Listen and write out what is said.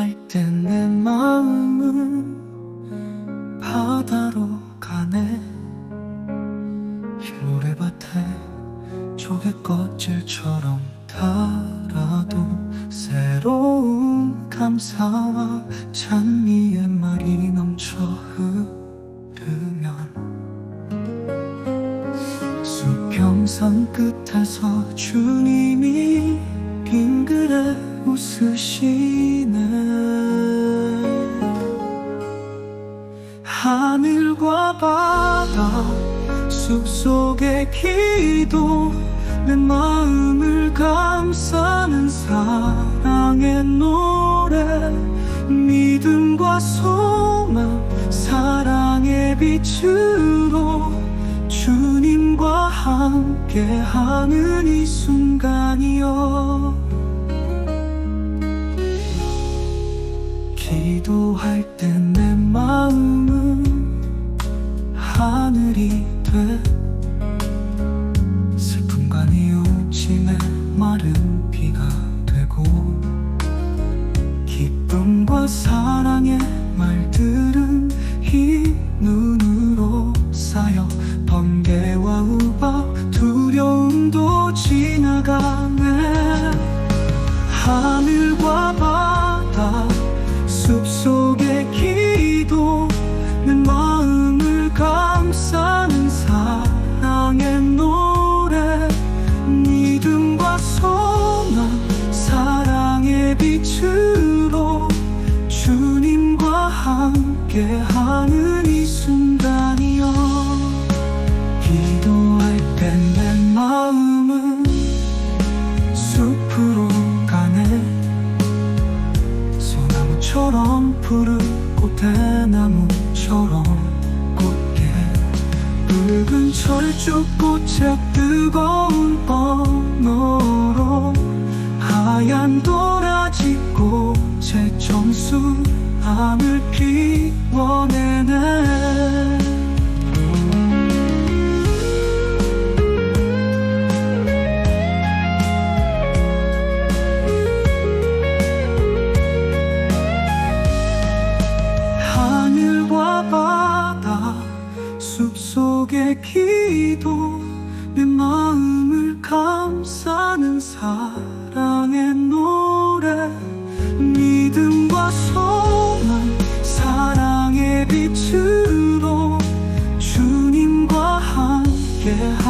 날때 내 마음은 바다로 가네. 흰노래밭에 조개껍질처럼 달아도 새로운 감사와 찬미의 말이 넘쳐 흐르면 수평선 끝에서 주님이 빙그레 웃으시네. 하늘과 바다 숲속의 기도 내 마음을 감싸는 사랑의 노래 믿음과 소망 사랑의 빛으로 주님과 함께하는 이 순간 때 내 마음은 하늘이 돼. 슬픔과 뉘우침에 마른 비가 되고 기쁨과 사랑의 말들 함께 하는 이 순간이여. 기도할 때내 마음은 숲으로 가네. 소나무처럼 푸르고 대나무처럼 굳게. 붉은 철쭉꽃의 뜨거운 하늘 피워내네 하늘과 바다 숲속의 기도 내 마음을 감싸는 사랑 也好